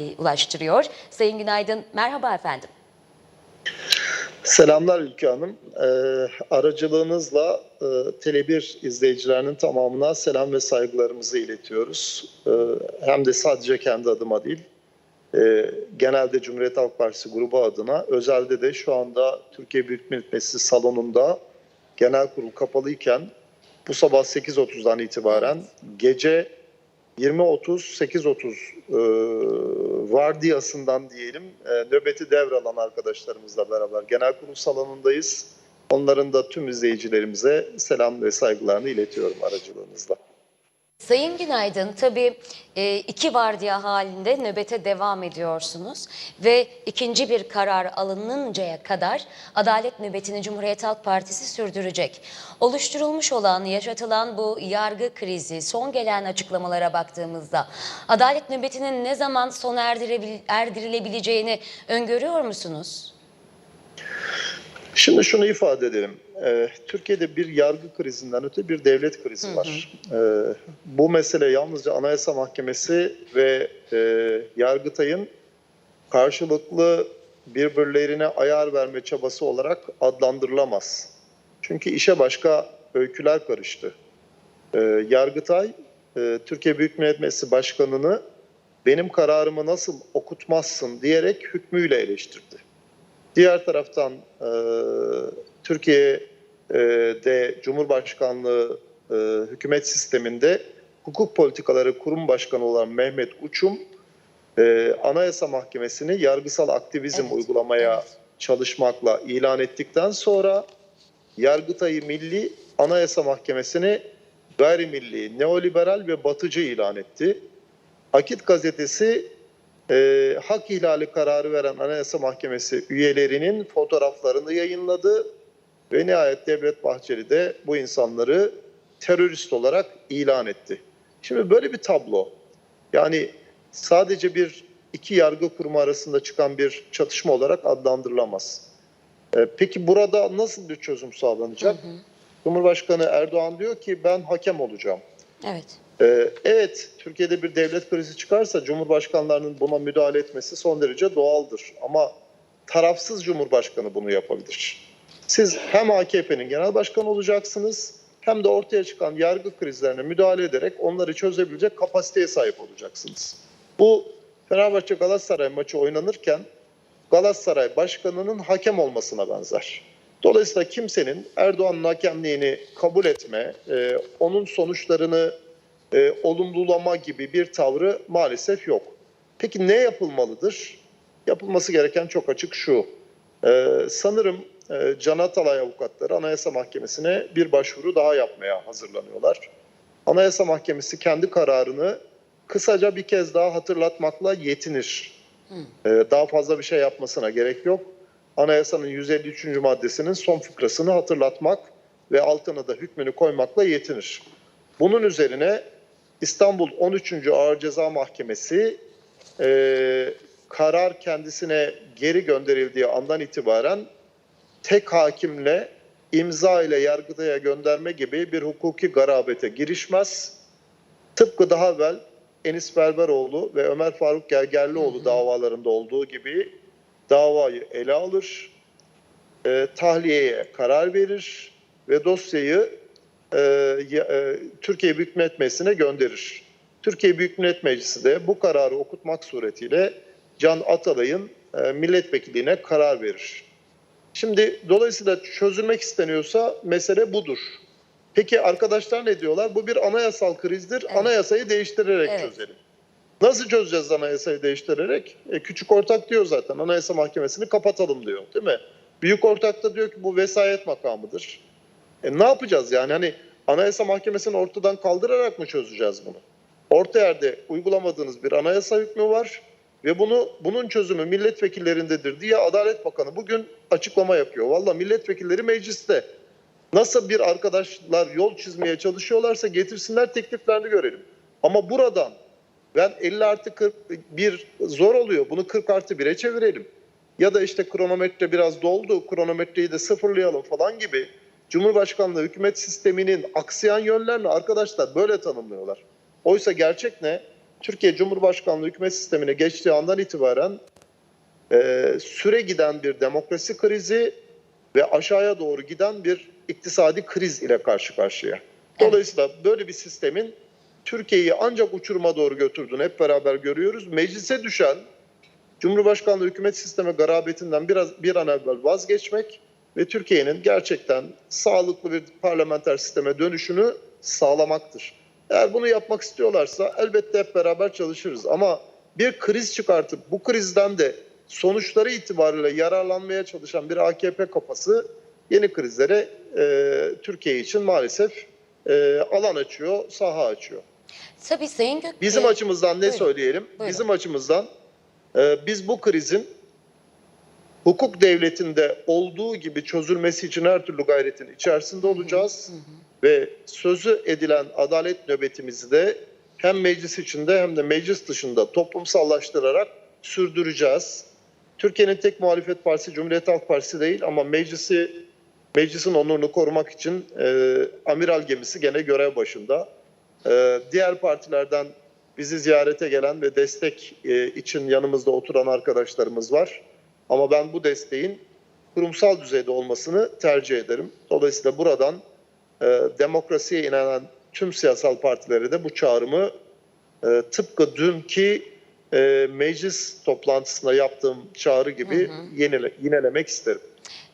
e, ulaştırıyor. Sayın Günaydın, merhaba efendim. Selamlar Ülke Hanım. Ee, aracılığınızla e, Tele1 izleyicilerinin tamamına selam ve saygılarımızı iletiyoruz. Ee, hem de sadece kendi adıma değil, e, genelde Cumhuriyet Halk Partisi grubu adına, özelde de şu anda Türkiye Büyük Millet Meclisi salonunda genel kurul kapalıyken bu sabah 8.30'dan itibaren gece 20.30-8.30 e, vardiyasından diyelim e, nöbeti devralan arkadaşlarımızla beraber genel kurul salonundayız. Onların da tüm izleyicilerimize selam ve saygılarını iletiyorum aracılığınızla. Sayın Günaydın, tabii e, iki vardiya halinde nöbete devam ediyorsunuz ve ikinci bir karar alınıncaya kadar adalet nöbetini Cumhuriyet Halk Partisi sürdürecek. Oluşturulmuş olan, yaşatılan bu yargı krizi, son gelen açıklamalara baktığımızda adalet nöbetinin ne zaman sona erdirilebileceğini öngörüyor musunuz? Şimdi şunu ifade edelim. Ee, Türkiye'de bir yargı krizinden öte bir devlet krizi var. Ee, bu mesele yalnızca Anayasa Mahkemesi ve e, Yargıtay'ın karşılıklı birbirlerine ayar verme çabası olarak adlandırılamaz. Çünkü işe başka öyküler karıştı. Ee, Yargıtay, e, Türkiye Büyük Millet Meclisi Başkanı'nı benim kararımı nasıl okutmazsın diyerek hükmüyle eleştirdi. Diğer taraftan e, Türkiye'de Cumhurbaşkanlığı e, hükümet sisteminde hukuk politikaları kurum başkanı olan Mehmet Uçum e, Anayasa Mahkemesi'ni yargısal aktivizm Evet, uygulamaya evet. çalışmakla ilan ettikten sonra Yargıtay'ı milli Anayasa Mahkemesi'ni gayrimilli, neoliberal ve batıcı ilan etti. Akit gazetesi e, hak ihlali kararı veren Anayasa Mahkemesi üyelerinin fotoğraflarını yayınladı ve nihayet Devlet Bahçeli de bu insanları terörist olarak ilan etti. Şimdi böyle bir tablo yani sadece bir iki yargı kurumu arasında çıkan bir çatışma olarak adlandırılamaz. E, peki burada nasıl bir çözüm sağlanacak? Cumhurbaşkanı Erdoğan diyor ki ben hakem olacağım. Evet. Ee, Evet, Türkiye'de bir devlet krizi çıkarsa Cumhurbaşkanlarının buna müdahale etmesi son derece doğaldır. Ama tarafsız Cumhurbaşkanı bunu yapabilir. Siz hem AKP'nin genel başkanı olacaksınız hem de ortaya çıkan yargı krizlerine müdahale ederek onları çözebilecek kapasiteye sahip olacaksınız. Bu Fenerbahçe Galatasaray maçı oynanırken Galatasaray başkanının hakem olmasına benzer. Dolayısıyla kimsenin Erdoğan'ın hakemliğini kabul etme, e, onun sonuçlarını e, olumlulama gibi bir tavrı maalesef yok. Peki ne yapılmalıdır? Yapılması gereken çok açık şu. E, sanırım e, Can Atalay avukatları Anayasa Mahkemesi'ne bir başvuru daha yapmaya hazırlanıyorlar. Anayasa Mahkemesi kendi kararını kısaca bir kez daha hatırlatmakla yetinir. E, daha fazla bir şey yapmasına gerek yok. Anayasanın 153. maddesinin son fıkrasını hatırlatmak ve altına da hükmünü koymakla yetinir. Bunun üzerine İstanbul 13. Ağır Ceza Mahkemesi e, karar kendisine geri gönderildiği andan itibaren tek hakimle imza ile yargıtaya gönderme gibi bir hukuki garabete girişmez. Tıpkı daha evvel Enis Berberoğlu ve Ömer Faruk Gergerlioğlu davalarında olduğu gibi davayı ele alır, e, tahliyeye karar verir ve dosyayı ya- Türkiye Büyük Millet Meclisi'ne gönderir. Türkiye Büyük Millet Meclisi de bu kararı okutmak suretiyle Can Atalay'ın e, milletvekilliğine karar verir. Şimdi dolayısıyla çözülmek isteniyorsa mesele budur. Peki arkadaşlar ne diyorlar? Bu bir anayasal krizdir. Evet. Anayasayı değiştirerek Evet. çözelim. Nasıl çözeceğiz anayasayı değiştirerek? E, küçük ortak diyor zaten. Anayasa Mahkemesi'ni kapatalım diyor. Değil mi? Büyük ortak da diyor ki bu vesayet makamıdır. E, ne yapacağız yani? Hani Anayasa Mahkemesi'ni ortadan kaldırarak mı çözeceğiz bunu? Orta yerde uygulamadığınız bir anayasa hükmü var ve bunu bunun çözümü milletvekillerindedir diye Adalet Bakanı bugün açıklama yapıyor. Valla milletvekilleri mecliste. Nasıl bir arkadaşlar yol çizmeye çalışıyorlarsa getirsinler tekliflerini görelim. Ama buradan ben 50 artı 41 zor oluyor. Bunu 40 artı 1'e çevirelim. Ya da işte kronometre biraz doldu, kronometreyi de sıfırlayalım falan gibi Cumhurbaşkanlığı hükümet sisteminin aksayan yönlerini arkadaşlar böyle tanımlıyorlar. Oysa gerçek ne? Türkiye Cumhurbaşkanlığı hükümet sistemine geçtiği andan itibaren e, süre giden bir demokrasi krizi ve aşağıya doğru giden bir iktisadi kriz ile karşı karşıya. Dolayısıyla böyle bir sistemin Türkiye'yi ancak uçuruma doğru götürdüğünü hep beraber görüyoruz. Meclise düşen Cumhurbaşkanlığı hükümet sistemi garabetinden biraz bir an evvel vazgeçmek ve Türkiye'nin gerçekten sağlıklı bir parlamenter sisteme dönüşünü sağlamaktır. Eğer bunu yapmak istiyorlarsa elbette hep beraber çalışırız ama bir kriz çıkartıp bu krizden de sonuçları itibariyle yararlanmaya çalışan bir AKP kafası yeni krizlere e, Türkiye için maalesef e, alan açıyor, saha açıyor. Tabii Sayın Gök Bizim açımızdan ne Buyurun. söyleyelim? Buyurun. Bizim açımızdan e, biz bu krizin hukuk devletinde olduğu gibi çözülmesi için her türlü gayretin içerisinde olacağız. Ve sözü edilen adalet nöbetimizi de hem meclis içinde hem de meclis dışında toplumsallaştırarak sürdüreceğiz. Türkiye'nin tek muhalefet partisi Cumhuriyet Halk Partisi değil ama meclisi meclisin onurunu korumak için e, amiral gemisi gene görev başında. Ee, diğer partilerden bizi ziyarete gelen ve destek e, için yanımızda oturan arkadaşlarımız var. Ama ben bu desteğin kurumsal düzeyde olmasını tercih ederim. Dolayısıyla buradan e, demokrasiye inanan tüm siyasal partilere de bu çağrımı e, tıpkı dünkü e, meclis toplantısında yaptığım çağrı gibi yenile, yinelemek isterim.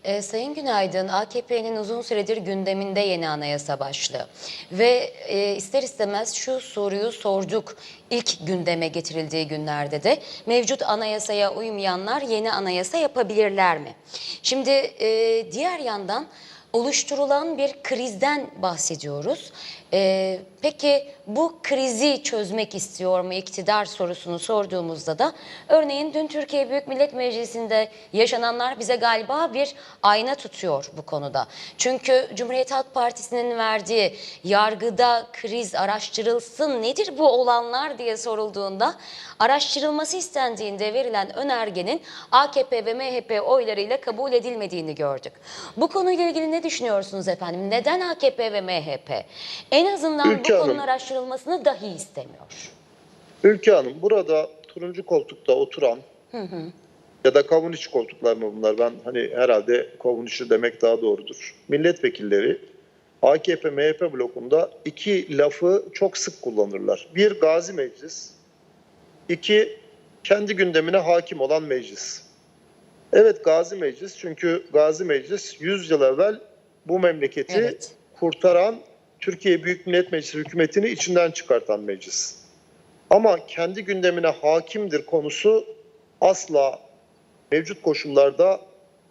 Ee, Sayın Günaydın, AKP'nin uzun süredir gündeminde yeni anayasa başlığı. Ve e, ister istemez şu soruyu sorduk ilk gündeme getirildiği günlerde de. Mevcut anayasaya uymayanlar yeni anayasa yapabilirler mi? Şimdi e, diğer yandan oluşturulan bir krizden bahsediyoruz. Ee, peki bu krizi çözmek istiyor mu iktidar sorusunu sorduğumuzda da örneğin dün Türkiye Büyük Millet Meclisi'nde yaşananlar bize galiba bir ayna tutuyor bu konuda. Çünkü Cumhuriyet Halk Partisi'nin verdiği yargıda kriz araştırılsın nedir bu olanlar diye sorulduğunda araştırılması istendiğinde verilen önergenin AKP ve MHP oylarıyla kabul edilmediğini gördük. Bu konuyla ilgili ne düşünüyorsunuz efendim? Neden AKP ve MHP en azından Ülke bu Hanım. konunun araştırılmasını dahi istemiyor? Ülke Hanım burada turuncu koltukta oturan ya da kavun içi koltuklar mı bunlar? Ben hani herhalde kavun içi demek daha doğrudur. Milletvekilleri AKP MHP blokunda iki lafı çok sık kullanırlar. Bir gazi meclis, iki kendi gündemine hakim olan meclis. Evet gazi meclis çünkü gazi meclis 100 yıl evvel bu memleketi Evet. kurtaran Türkiye Büyük Millet Meclisi hükümetini içinden çıkartan meclis. Ama kendi gündemine hakimdir konusu asla mevcut koşullarda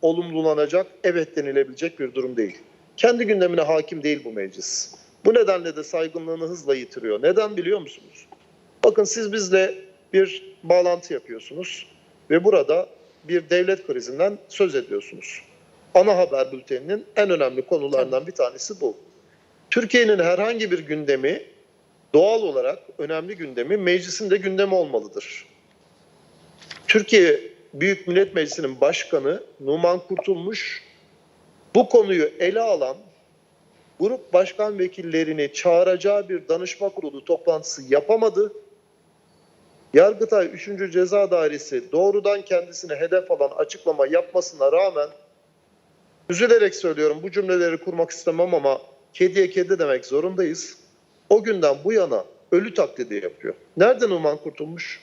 olumlulanacak, evet denilebilecek bir durum değil. Kendi gündemine hakim değil bu meclis. Bu nedenle de saygınlığını hızla yitiriyor. Neden biliyor musunuz? Bakın siz bizle bir bağlantı yapıyorsunuz ve burada bir devlet krizinden söz ediyorsunuz. Ana haber bülteninin en önemli konularından bir tanesi bu. Türkiye'nin herhangi bir gündemi doğal olarak önemli gündemi meclisin de gündemi olmalıdır. Türkiye Büyük Millet Meclisi'nin başkanı Numan Kurtulmuş bu konuyu ele alan grup başkan vekillerini çağıracağı bir danışma kurulu toplantısı yapamadı. Yargıtay 3. Ceza Dairesi doğrudan kendisine hedef alan açıklama yapmasına rağmen üzülerek söylüyorum bu cümleleri kurmak istemem ama kediye kedi demek zorundayız. O günden bu yana ölü taklidi yapıyor. Nerede Numan Kurtulmuş?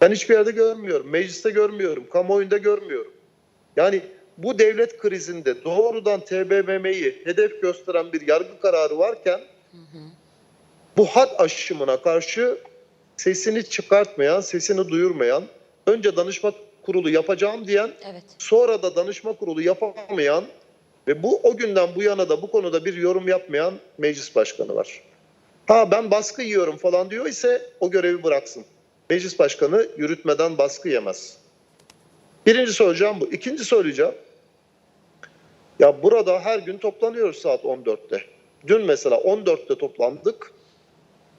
Ben hiçbir yerde görmüyorum. Mecliste görmüyorum. Kamuoyunda görmüyorum. Yani bu devlet krizinde doğrudan TBMM'yi hedef gösteren bir yargı kararı varken bu had aşımına karşı sesini çıkartmayan, sesini duyurmayan, önce danışma kurulu yapacağım diyen, Evet. sonra da danışma kurulu yapamayan ve bu o günden bu yana da bu konuda bir yorum yapmayan meclis başkanı var. Ha ben baskı yiyorum falan diyor ise o görevi bıraksın. Meclis başkanı yürütmeden baskı yemez. Birinci söyleyeceğim bu. İkinci söyleyeceğim. Ya burada her gün toplanıyoruz saat 14'te. Dün mesela 14'te toplandık.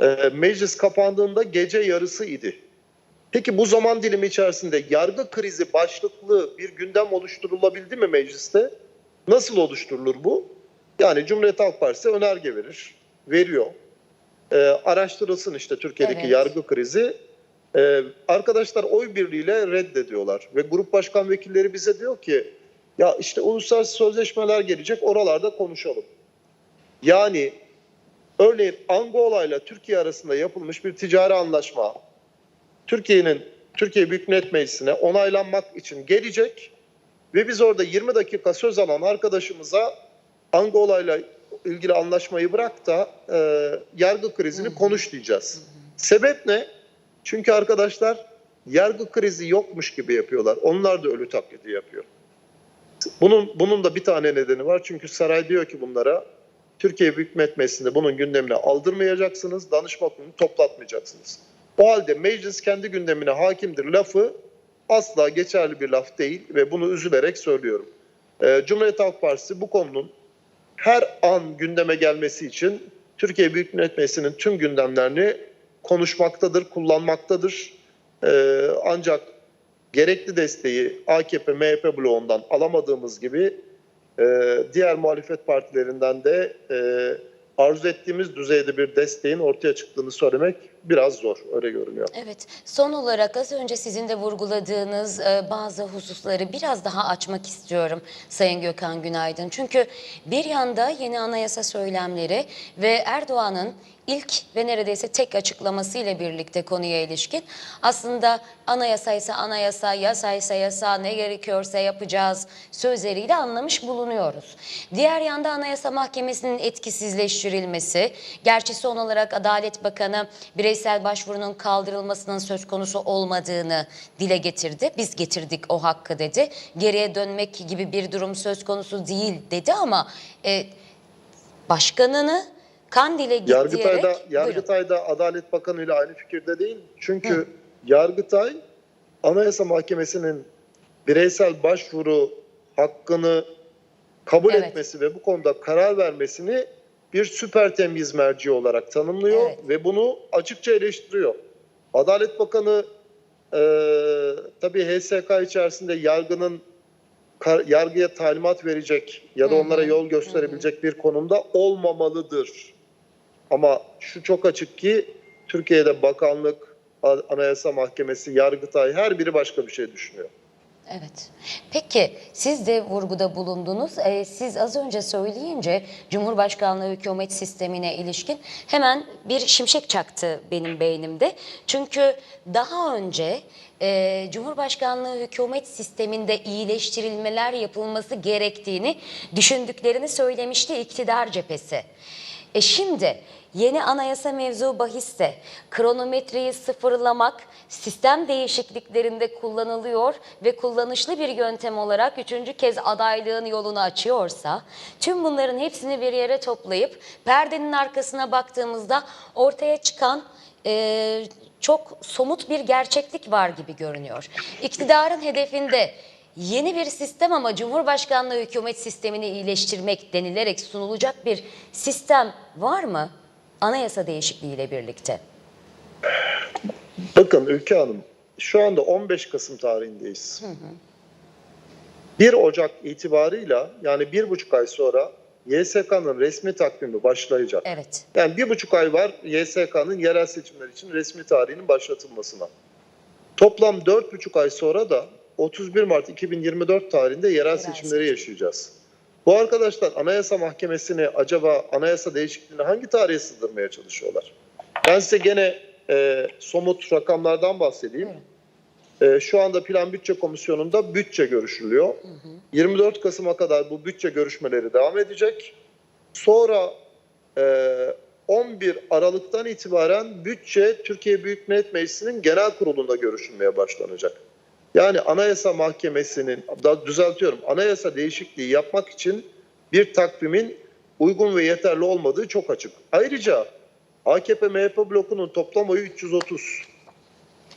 Ee, meclis kapandığında gece yarısı idi. Peki bu zaman dilimi içerisinde yargı krizi başlıklı bir gündem oluşturulabildi mi mecliste? Nasıl oluşturulur bu? Yani Cumhuriyet Halk Partisi önerge verir, veriyor. e, araştırılsın işte Türkiye'deki Evet. yargı krizi. E, arkadaşlar oy birliğiyle reddediyorlar ve grup başkan vekilleri bize diyor ki ya işte uluslararası sözleşmeler gelecek oralarda konuşalım. Yani örneğin Angola ile Türkiye arasında yapılmış bir ticari anlaşma Türkiye'nin Türkiye Büyük Millet Meclisi'ne onaylanmak için gelecek ve biz orada 20 dakika söz alan arkadaşımıza Angola ile ilgili anlaşmayı bırak da e, yargı krizini konuş diyeceğiz. Sebep ne? Çünkü arkadaşlar yargı krizi yokmuş gibi yapıyorlar. Onlar da ölü taklidi yapıyor. Bunun bunun da bir tane nedeni var. Çünkü saray diyor ki bunlara Türkiye Büyük Millet Meclisi'nde bunun gündemine aldırmayacaksınız, danışma kurulunu toplatmayacaksınız. O halde meclis kendi gündemine hakimdir lafı asla geçerli bir laf değil ve bunu üzülerek söylüyorum. Ee, Cumhuriyet Halk Partisi bu konunun her an gündeme gelmesi için Türkiye Büyük Millet Meclisi'nin tüm gündemlerini konuşmaktadır, kullanmaktadır. Ee, ancak gerekli desteği AKP, MHP bloğundan alamadığımız gibi e, diğer muhalefet partilerinden de e, arzu ettiğimiz düzeyde bir desteğin ortaya çıktığını söylemek biraz zor, öyle görünüyor. Evet, son olarak az önce sizin de vurguladığınız e, bazı hususları biraz daha açmak istiyorum Sayın Gökhan Günaydın. Çünkü bir yanda yeni anayasa söylemleri ve Erdoğan'ın ilk ve neredeyse tek açıklamasıyla birlikte konuya ilişkin aslında anayasa ise anayasa, yasa ise yasa ne gerekiyorsa yapacağız sözleriyle anlamış bulunuyoruz. Diğer yanda Anayasa Mahkemesi'nin etkisizleştirilmesi, gerçi son olarak Adalet Bakanı bireysel başvurunun kaldırılmasının söz konusu olmadığını dile getirdi. Biz getirdik o hakkı dedi. Geriye dönmek gibi bir durum söz konusu değil dedi ama e, başkanını Kandil'e git Yargıtay'da, diyerek... Buyurun. Yargıtay'da Adalet Bakanı ile aynı fikirde değil. Çünkü Yargıtay Anayasa Mahkemesi'nin bireysel başvuru hakkını kabul Evet. etmesi ve bu konuda karar vermesini bir süper temyiz merci olarak tanımlıyor Evet. ve bunu açıkça eleştiriyor. Adalet Bakanı e, tabii HSK içerisinde yargının kar- yargıya talimat verecek ya da onlara yol gösterebilecek bir konumda olmamalıdır. Ama şu çok açık ki Türkiye'de bakanlık, Anayasa Mahkemesi, Yargıtay her biri başka bir şey düşünüyor. Evet. Peki siz de vurguda bulundunuz. Ee, siz az önce söyleyince Cumhurbaşkanlığı hükümet sistemine ilişkin hemen bir şimşek çaktı benim beynimde. Çünkü daha önce e, Cumhurbaşkanlığı hükümet sisteminde iyileştirilmeler yapılması gerektiğini düşündüklerini söylemişti iktidar cephesi. E şimdi yeni anayasa mevzu bahiste kronometreyi sıfırlamak sistem değişikliklerinde kullanılıyor ve kullanışlı bir yöntem olarak üçüncü kez adaylığın yolunu açıyorsa tüm bunların hepsini bir yere toplayıp perdenin arkasına baktığımızda ortaya çıkan e, çok somut bir gerçeklik var gibi görünüyor. İktidarın hedefinde Yeni bir sistem ama Cumhurbaşkanlığı hükümet sistemini iyileştirmek denilerek sunulacak bir sistem var mı? Anayasa değişikliğiyle birlikte. Bakın Ülke Hanım, şu anda 15 Kasım tarihindeyiz. 1 Ocak itibarıyla yani bir buçuk ay sonra YSK'nın resmi takvimi başlayacak. Evet. Yani bir buçuk ay var YSK'nın yerel seçimler için resmi tarihinin başlatılmasına. Toplam dört buçuk ay sonra da 31 Mart 2024 tarihinde yerel, seçimleri seçim. yaşayacağız. Bu arkadaşlar Anayasa Mahkemesi'ni acaba anayasa değişikliğini hangi tarihe sığdırmaya çalışıyorlar? Ben size gene e, somut rakamlardan bahsedeyim. E, şu anda Plan Bütçe Komisyonu'nda bütçe görüşülüyor. 24 Kasım'a kadar bu bütçe görüşmeleri devam edecek. Sonra e, 11 Aralık'tan itibaren bütçe Türkiye Büyük Millet Meclisi'nin genel kurulunda görüşülmeye başlanacak. Yani Anayasa Mahkemesi'nin, düzeltiyorum, anayasa değişikliği yapmak için bir takvimin uygun ve yeterli olmadığı çok açık. Ayrıca AKP MHP blokunun toplam oyu 330.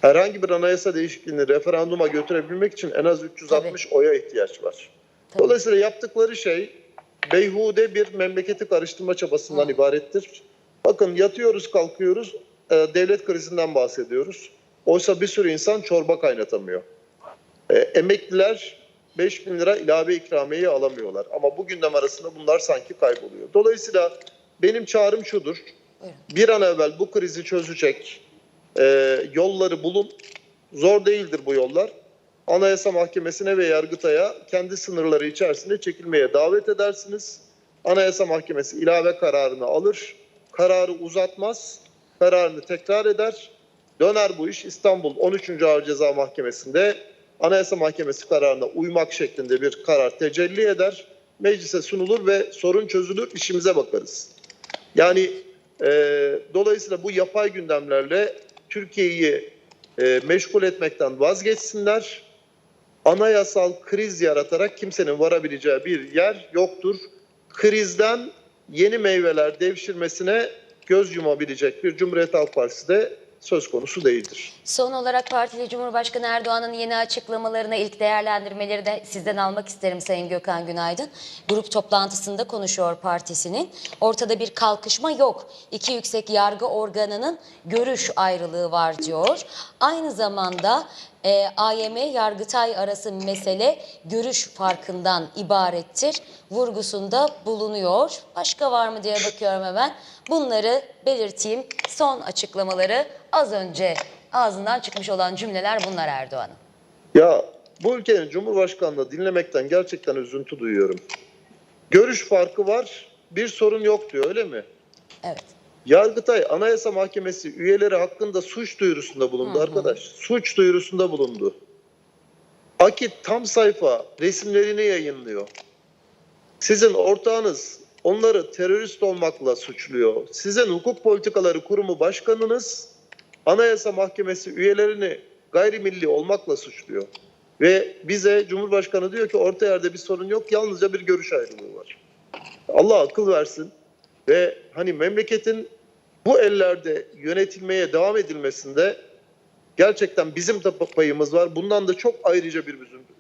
Herhangi bir anayasa değişikliğini referanduma götürebilmek için en az 360 oya ihtiyaç var. Tabii. Dolayısıyla yaptıkları şey beyhude bir memleketi karıştırma çabasından ibarettir. Bakın yatıyoruz kalkıyoruz e, devlet krizinden bahsediyoruz. Oysa bir sürü insan çorba kaynatamıyor. E, emekliler 5 bin lira ilave ikramiyeyi alamıyorlar. Ama bu gündem arasında bunlar sanki kayboluyor. Dolayısıyla benim çağrım şudur. Bir an evvel bu krizi çözecek e, yolları bulun. Zor değildir bu yollar. Anayasa Mahkemesi'ne ve Yargıtay'a kendi sınırları içerisinde çekilmeye davet edersiniz. Anayasa Mahkemesi ilave kararını alır. Kararı uzatmaz. Kararını tekrar eder. Döner bu iş İstanbul 13. Ağır Ceza Mahkemesi'nde Anayasa Mahkemesi kararına uymak şeklinde bir karar tecelli eder. Meclise sunulur ve sorun çözülür, işimize bakarız. Yani e, dolayısıyla bu yapay gündemlerle Türkiye'yi e, meşgul etmekten vazgeçsinler. Anayasal kriz yaratarak kimsenin varabileceği bir yer yoktur. Krizden yeni meyveler devşirmesine göz yumabilecek bir Cumhuriyet Halk Partisi de söz konusu değildir. Son olarak partili Cumhurbaşkanı Erdoğan'ın yeni açıklamalarına ilk değerlendirmeleri de sizden almak isterim Sayın Gökhan Günaydın. Grup toplantısında konuşuyor partisinin. Ortada bir kalkışma yok. İki yüksek yargı organının görüş ayrılığı var diyor. Aynı zamanda e, AYM Yargıtay arası mesele görüş farkından ibarettir. Vurgusunda bulunuyor. Başka var mı diye bakıyorum hemen. Bunları belirteyim. Son açıklamaları az önce ağzından çıkmış olan cümleler bunlar Erdoğan'ın. Ya bu ülkenin Cumhurbaşkanlığı dinlemekten gerçekten üzüntü duyuyorum. Görüş farkı var, bir sorun yok diyor öyle mi? Evet. Yargıtay Anayasa Mahkemesi üyeleri hakkında suç duyurusunda bulundu arkadaş. Suç duyurusunda bulundu. Akit tam sayfa resimlerini yayınlıyor. Sizin ortağınız onları terörist olmakla suçluyor. Sizin hukuk politikaları kurumu başkanınız Anayasa Mahkemesi üyelerini gayrimilli olmakla suçluyor. Ve bize Cumhurbaşkanı diyor ki orta yerde bir sorun yok yalnızca bir görüş ayrılığı var. Allah akıl versin ve hani memleketin bu ellerde yönetilmeye devam edilmesinde gerçekten bizim de payımız var. Bundan da çok ayrıca bir üzüntü.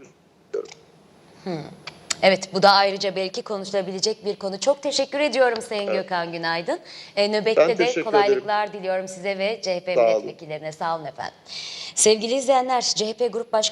Evet bu da ayrıca belki konuşulabilecek bir konu. Çok teşekkür ediyorum Sayın Gökhan Günaydın. E, nöbette Ben de kolaylıklar diliyorum size ve CHP Sağ milletvekillerine. Sağ olun efendim. Sevgili izleyenler CHP Grup Başkanı